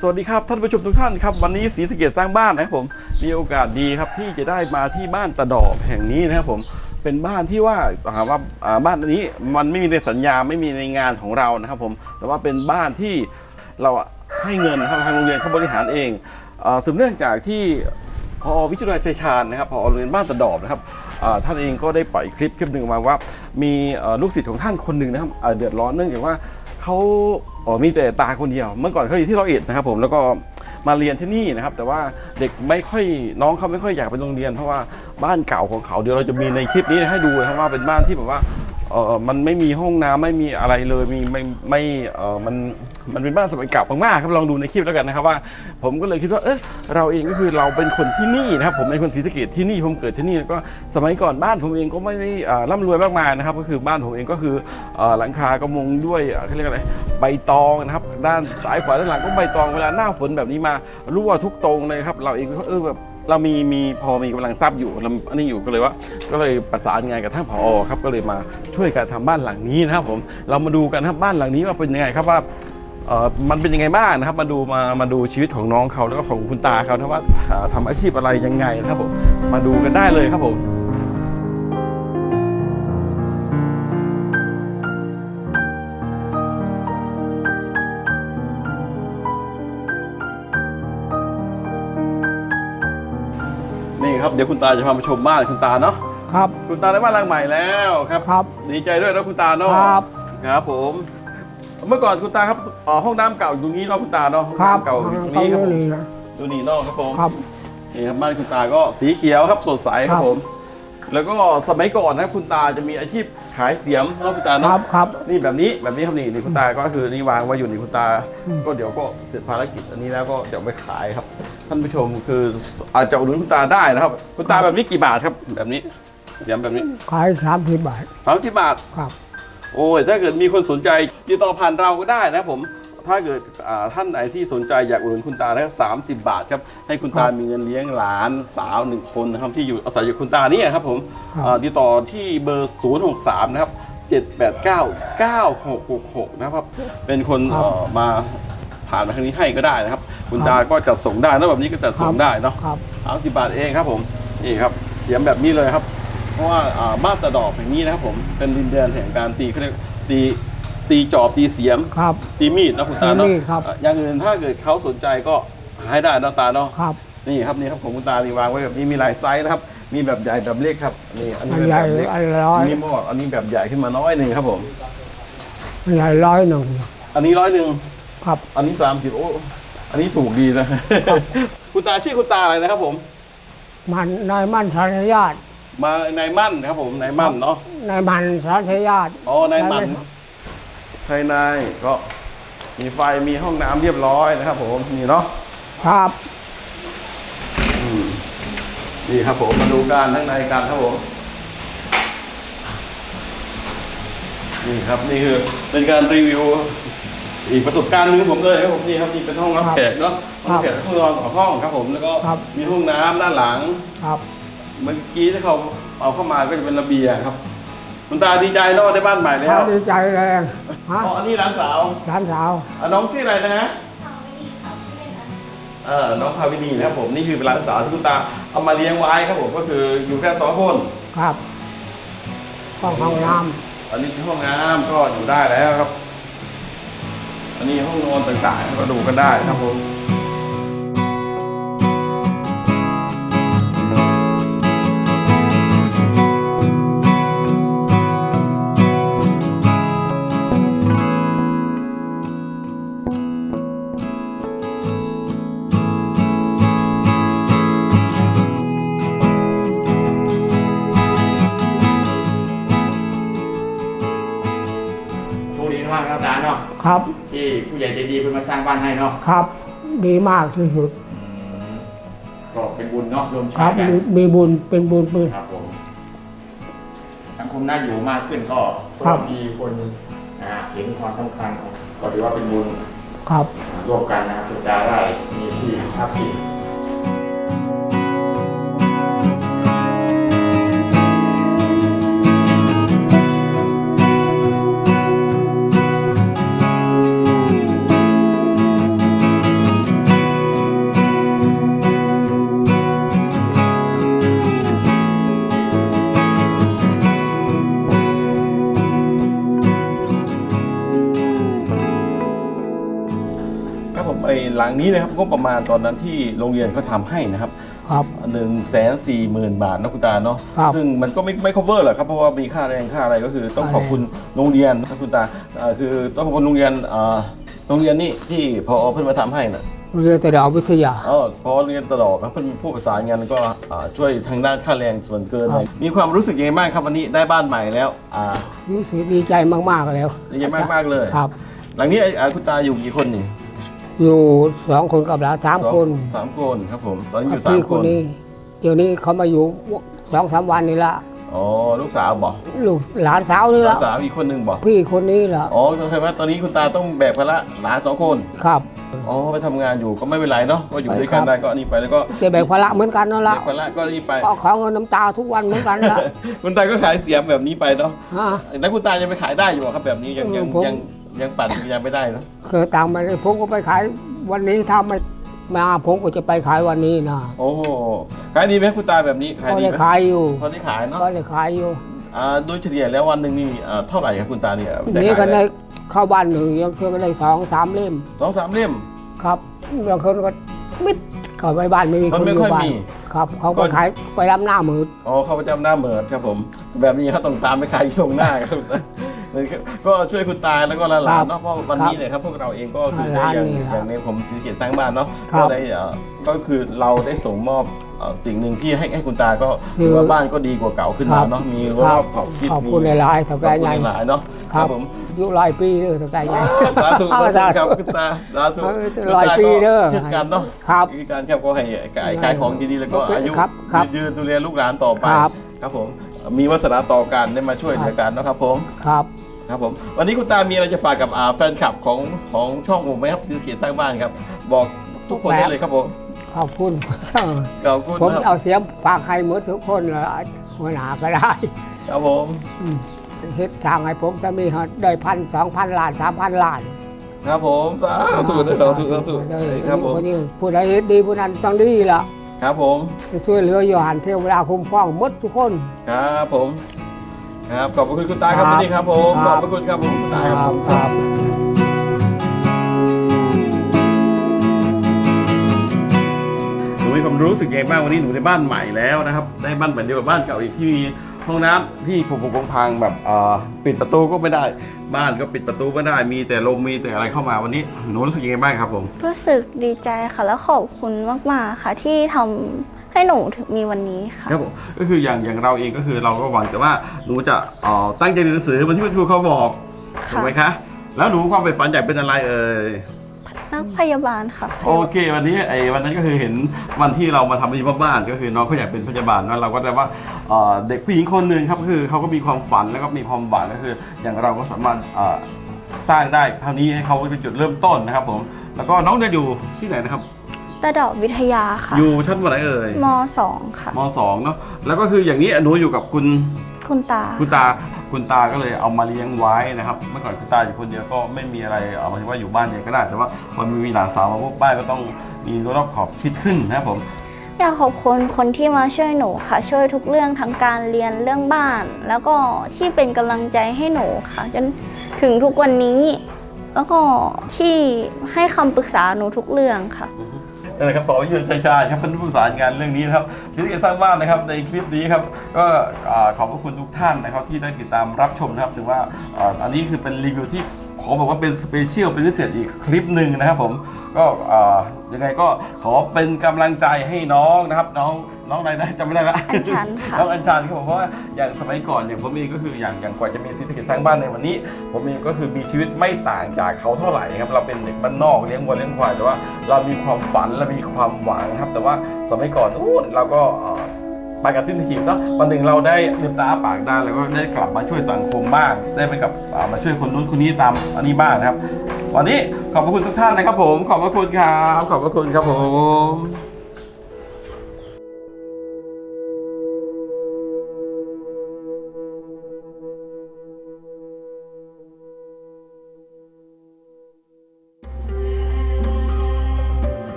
สวัสดีครับท่านผู้ชมทุกท่านครับวันนี้ศรีสะเกดสร้างบ้านนะครับผมมีโอกาสดีครับที่จะได้มาที่บ้านตะดอกแห่งนี้นะครับผมเป็นบ้านที่ว่าถาว่าอ่าบ้านอันนี้มันไม่มีในสัญญาไม่มีในงานของเรานะครับผมแต่ว่าเป็นบ้านที่เราให้เงินนะครับทางโรงเรียนเขาบริหารเองอ่าสืบเนื่องจากที่พอวิทยาลัยชัยชาญนะครับพอโรงเรียนบ้านตะดอกนะครับท่านเองก็ได้ปล่อยคลิปคลิปหนึ่งมาว่า มีลูกศิษย์ของท่านคนหนึ่งนะครับเดือดร้อนเนื่องจากว่า เขาอ๋อมีแต่ตาคนเดียว เมื่อก่อนเขาอยู่ที่ร้อยเอ็ดนะครับ ผมแล้วก็มาเรียนที่นี่นะครับ แต่ว่าเด็กไม่ค่อยน้องเขาไม่ค่อยอยากไปโรงเรียน เพราะว่าบ้านเก่าของเขาเดี๋ยวเราจะมีในคลิปนี้ให้ดูนะครับว่าเป็นบ้านที่แบบว่าเออมันไม่มีห้องน้ำไม่มีอะไรเลยมีไม่ไม่เออมัน มันเป็นบ้านสมัยเก่ามากๆครับลองดูในคลิปแล้วกันนะครับว่า ผมก็เลยคิดว่าเออเราเองก็คือเราเป็นคนที่นี่นะครับผมเป็นคนศรีสะเกดที่นี่ผมเกิดที่นี่แล้วก็สมัยก่อนบ้านผมเองก็ไม่ได้อ่าร่ำรวยมากมายนะครับ ก็คือบ้านผมเองก็คือหลังคากระมงด้วยเขาเรียกอะไรใบตองนะครับ ด้านซ้ายขวาด้านหลังก็ใบตองเวลาหน้าฝนแบบนี้มารั่วทุกตรงเลยครับ เราเองก็เออแบบเรามีมีพอมีกำลังทรัพย์อยู่เราอันนี้อยู่ก็เลยว่า ก็เลยประสานงานกับท่านผอครับก็เลยมาช่วยกันทำบ้านหลังนี้นะครับผมเรามาดูกันนะครับบ้านหลังนี้ว่าเป็นยังไงครับว่า มันเป็นยังไงบ้างนะครับ มาดูมามาดูชีวิตของน้องเขาแล้วก็ของคุณตาเขานะว่าอ่าทำอาชีพอะไรยังไงนะครับผมมาดูกันได้เลยครับผมนี่ครับเดี๋ยวคุณตาจะพามาชมบ้านคุณตาเนาะครับ คุณตาได้บ้านหลังใหม่แล้วครับครับ ดีใจด้วยนะคุณตาเนาะครับครับผม เมื่อก่อนคุณตาครับเอ่อห้องน้ำเก่าอยู่ตรงนี้เนาะคุณตาเนาะครับห้องน้ำเก่าอยู่ตรงนี้ครับผมนี่นะดูนี่เนอกครับผมครับ นี่ครับบ้านคุณตาก็สีเขียวครับสดใสคครัรับบ ผม แล้วก็สมัยก่อนนะครับคุณตาจะมีอาชีพขายเสียมเนาะคุณตาคเนาะรับครับ นี่แบบนี้แบบนี้ครับนี่นี่คุณตาก็คือนี่วางไว้อยู่นี่คุณตา อืม ก็เดี๋ยวก็เสร็จภารกิจอันนี้แล้วก็เดี๋ยวไปขายครับ ท่านผู้ชมคืออาจจะอุดหนุนคุณตาได้นะครับ คุณตาแบบนี้กี่บาทครับแบบนี้เสียมแบบนี้ขายสามสิบบาทสามสิบบาท ครับ โอ้ยถ้าเกิดมีคนสนใจติดต่อผ่านเราก็ได้นะครับผมถ้าเกิดอ่าท่านไหนที่สนใจอยากอุดหนุนคุณตานะครับสามสิบบาทครับให้คุณตาครับมีเงินเลี้ยงหลานสาวหนึ่งคนนะครับที่อยู่อาศัยอยู่คุณตาเนี่ยครับผมครับอ่าติดต่อที่เบอร์ 0 6 3 นะครับ 789 9666 นะครับเป็นคนเอ่อมาผ่านมาทางนี้ให้ก็ได้นะครับ คุณตาก็จัดส่งได้แล้วแบบนี้ก็จัดส่งได้เนาะครับสามสิบบาทเองครับผมนี่ครับเสียมแบบนี้เลยครับ เพราะว่าอ่าบ้านตะดอกอย่างนี้นะครับผมเป็นดินแดนแห่งการตีเขาเรียกตีตีจอบตีเสียมครับตีมีดนะคุณตาเนาะตีมีดครับอะอย่างอื่นถ้าเกิดเขาสนใจก็หาให้ได้นะตาเนาะครับ นี่ครับนี่ครับของคุณตานี่วางไว้แบบนี้มีหลายไซส์นะครับ มีแบบใหญ่แบบเล็กครับนี่อันนี้อันเป็นใหญ่แบบเล็กอันร้อย นี่มอดอันนี้แบบใหญ่ขึ้นมาน้อยหนึ่งครับผมอันใหญ่ร้อยหนึ่งอันนี้ร้อยหนึ่งครับอันนี้สามสิบโอ้อันนี้ถูกดีนะ คุณตาชื่อคุณตาอะไรนะครับผม มันนายมันสัญญาติ มาในายมั่นนะครับผมนายมั่นเนาะนายมันสัญญาติ อ๋อนายมันนายมั่น ภายในก็มีไฟมีห้องน้ำเรียบร้อยนะครับ ผมนี่เนาะครับอืมนี่ครับผมมาดูการข้างในกันครับผมนี่ครับนี่คือเป็นการรีวิว อีกประสบการณ์หนึงของผมเลยครับผมนี่ครับนี่เป็นห้องรับครับแขกเนาะห้องแขกห้องนอนสองห้องครับผมแล้วก็ครับ มีห้องน้ำด้านหลัง ครับ เมื่อกี้ที่เขาเอาเข้ามาก็จะเป็นระเบียงครับคุณตาดีใจเนาะได้บ้านใหม่แล้เขาวดีใจแรงฮะอ๋ออันนี้ร้านสาวร้านสาวอะน้องชื่ออะไรนะฮะเออน้องพาวินีนะครับผมนี่คือเป็นร้านสาวที่คุณตาเอามาเลี้ยงไว้ครับผมก็คืออยู่แค่สองคนครับก็ห้องน้อันนี้ห้องน้ำก็อยู่ได้แล้วครับ อันนี้ห้องนอนต่างๆก็ดูกันได้ครับผม ครับ ที่ผู้ใหญ่ใจดีเพิ่งมาสร้างบ้านให้เนาะครับ ดีมากที่สุดก็เป็นบุญเนาะรวมคชารับติกันมีมีบุญเป็นบุญปืนครับผมสังคมน่าอยู่มากขึ้นก็ครับ มีคนอ่าเห็นความสำคัญของก็ถือว่าเป็นบุญครับอ่าร่วมกันนะครับถึงจะได้มีที่พักพิง นี้นะครับก็ประมาณตอนนั้นที่โรงเรียนเขาทำให้นะครับครับ หนึ่งแสนสี่หมื่นบาทนะคุณตาเนาะครับซึ่งมันก็ไม่ไม่ cover หรอกครับเพราะว่ามีค่าแรงค่าอะไรก็คือต้องขอบคุณโรงเรียนนะคุณตาเอ่อคือต้องขอบคุณโรงเรียนเอ่อโรงเรียนนี่ที่พอเพิ่นมาทำให้นะเรียนแต่ดาววิทยาอ๋อพอเรียนตลอดครับเพิ่นเป็นผู้ประสานงานก็อ่าช่วยทางด้านค่าแรงส่วนเกินครับมีความรู้สึกยังไงบ้างครับวันนี้ได้บ้านใหม่แล้วอ่ารู้สึกดีใจมากๆแล้วดีใจมากๆเลย ครับ หลังนี้ไอ้อ่าคุณตาอยู่กี่คนนี่ อยู่สองคนกับหลานสามสองคนสามคนครับผม ตอนนี้อกับยู่สาพี่มคคนนนี้ เดี๋ยวนี้เขามาอยู่สองสามวันนี่ละอ๋อลูกสาวบอกลูกหลานสาวนี่หลาละนสาวอีกคนหนึ่งบอกพี่คนนี้ละอ๋อก็คือว่าตอนนี้คุณตาต้องแบกภาระหลานสองคนครับ อ๋อไปทำงานอยู่ก็ไม่เป็นไรเนาะก็อยู่ด้วยกันครับ ได้ก็อันนี้ไปแล้วก็จะแบกภาระเหมือนกันนั่นแบละกภาระก็อันนี้ไป ก็ขอเงินน้ำตาทุกวันเหมือนกันละ คุณตาก็ขายเสียมแบบนี้ไปเนาะฮะ แล้วคุณตายังไปขายได้อยู่เหรอครับแบบนี้ยังยังผม ยัง ยังปั่นยังไม่ได้เนาะเคยตามมาเลยผมก็ไปขายวันนี้ถ้าไม่มาผมก็จะไปขายวันนี้นะโอ้โหขายดีไหมคุณตาแบบนี้ขายก็ดีเลยไหมขายอยู่พอได้ขายเนาะก็เลยขายอยู่อ่าโดยเฉลี่ยแล้ววันหนึ่งนี่อ่าเท่าไหร่ครับคุณตาเนี่ยได้นี่ขายก็ได้ได้เข้าบ้านหนึ่งยังเชื่อก็ได้สองสามเล่มสองสามเล่ม ครับบางคนก็มิดเข้าไปบ้านไม่มีมัคนนไม่อยู่ค่อยบ้านมีครับ เขาก็ ก็ขายไปรับหน้ามืดอ๋อเข้าประจำหน้าเหมิดครับผม แบบนี้เขาต้องตามไปขายอยู่ตรงหน้าครับ ก็ช่วยคุณตาแล้วก็หลานๆเนาะเพราะวันนี้เนี่ยครับพวกเราเองก็คือได้อย่างอย่างในผมซีเกตสร้างบ้านเนาะก็ได้เอ่อก็คือเราได้ส่งมอบเอ่อสิ่งหนึ่งที่ให้ให้คุณตาก็ถือว่าบ้านก็ดีกว่าเก่าขึ้นมาเนาะมีรอบขอบชิดขอบมีคุณหลายๆเท่าขแก่อบคุใหญ่ณหลายๆเนาะครับผมอายุหลายปีเด้อเท่าแก่ใหญ่สาธุสาธุครับคุณตาสาธุเออหลายปีเด้อเช่นกันเนาะครับวิธีการครับก็ให้ขายขายของดีๆแล้วก็อายุครับครับยืนดูแลลูกหลานต่อไปครับครับผมมีวัฒนาต่อกันได้มาช่วยเหลือกันเนาะครับผมครับ ครับผมวันนี้คุณตา มีอะไรจะฝากกับอ่าแฟนคลับของของช่องผมไหมครับซีเกียรสร้างบ้านครับ บอกทุกคนได้เลยครับผมขอบคุณขอบคุณผมนะครับเอาเสียงฝากใครหมดทุกคนเลยหัวหน้าก็ได้ครับผมอืมเฮ็ดทางให้ผมจะมีได้พันสองพันล้านสามพันล้านครับผมสาธุนะสาธุสาธุได้ครับผมวันนี้ผู้ใดเฮ็ดดีผู้นั้นต้องดีล่ะครับผมจะช่วยเหลืออยู่หันเทวดาคุ้มครองหมดทุกคน ครับผม ครับขอบพระคุณคุณตาครับครับวันนี้ครับผมคขรัอบบพระคุณครับผมคุณตาครับผมครับหนูมีความรู้สึกยังไงบ้างวันนี้หนูได้บ้านใหม่แล้วนะครับได้บ้านเหมือนเดียวกับบ้านเก่าอีกที่มีห้องน้ำที่ผุผงพังๆแบบเอ่อปิดประตูก็ไม่ได้ บ้านก็ปิดประตูไม่ได้ มีแต่ลมมีแต่อะไรเข้ามาวันนี้หนูรู้สึกยังไงบ้างครับผมรู้สึกดีใจค่ะและขอบคุณมากๆค่ะที่ทำ ให้หนูถึงมีวันนี้ค่ะ ครับผมก็คืออย่างอย่างเราเองก็คือเราก็หวังแต่ว่าหนูจะเอ่อตั้งใจเรียนหนังสือเหมือนที่คุณครูเขาบอกค่ะ ถูกไหมคะ แล้วหนูความใฝ่ฝันอยากเป็นอะไรเอ่ย นักพยาบาลค่ะ โอเควันนี้ไอ้วันนั้นก็คือเห็นวันที่เรามาทำที่บ้านก็คือน้องเขาอยากเป็นพยาบาลแล้วเราก็จะว่าเอ่อเด็กผู้หญิงคนหนึ่งครับก็คือเขาก็มีความฝันแล้วก็มีความหวังก็คือ อย่างเราก็สามารถเอ่อสร้างได้คราวนี้ให้เขาเป็นจุดเริ่มต้นนะครับผมแล้วก็น้องจะอยู่ที่ไหนนะครับ ตะดอกวิทยาค่ะอยู่ชั้นวันไหนเอ่ยมสองค่ะมสองเนาะแล้วก็คืออย่างนี้หนูอยู่กับคุณคุณตา คุณตาคุณตาก็เลยเอามาเลี้ยงไว้นะครับ เมื่อก่อนคุณตาอยู่คนเดียวก็ไม่มีอะไรเอาหมายถึงว่าอยู่บ้านเดียวก็ได้แต่ว่าพอมีหลานสาวมาพวกบ้านก็ต้องมีรอบขอบชิดขึ้นนะครับผมอยากขอบคุณคนที่มาช่วยหนูค่ะ ช่วยทุกเรื่องทั้งการเรียนเรื่องบ้าน แล้วก็ที่เป็นกำลังใจให้หนูค่ะ จนถึงทุกวันนี้ แล้วก็ที่ให้คำปรึกษาหนูทุกเรื่องค่ะ นั่แหละครับขอยืนใจชาญครับท่านผู้สานงานเรื่องนี้นะครับที่จะสร้างบ้านนะครับในคลิปนี้ครับก็อ่าขอบพระคุณทุกท่านนะครับที่ได้ติดตามรับชมนะครับถือว่าอ่าอันนี้คือเป็นรีวิวที่ ขอบอกว่าเป็นสเปเชียลเป็นพิเศษอีกคลิปหนึ่งนะครับผมก็อ่ายังไงก็ขอเป็นกำลังใจให้น้องนะครับ น้องน้องอะไรนะจำไม่ได้ละอัญชันค่ะน้องอัญชันครับผมเพราะว่าอย่างสมัยก่อนอย่างผมเองก็คืออย่างอย่างกว่าจะมีซีสะเกตสร้างบ้านในวันนี้ ผมเองก็คือมีชีวิตไม่ต่างจากเขาเท่าไหร่ครับเราเป็นเด็กบ้านนอกเลี้ยงวัวเลี้ยงควายแต่ว่าเรามีความฝันเรามีความหวังครับ แต่ว่าสมัยก่อนนู้นเราก็ เอ่อไปกับติ้นทีมเนาะวันหนึ่งเราได้ลืมตาอ้าปากได้แล้วก็ได้กลับมาช่วยสังคมบ้างได้ไปกับมาช่วยคนนู้นคนนี้ตามอันนี้บ้างนะครับ วันนี้ขอบพระคุณทุกท่านนะครับผม ขอบพระคุณครับขอบพระคุณครับผม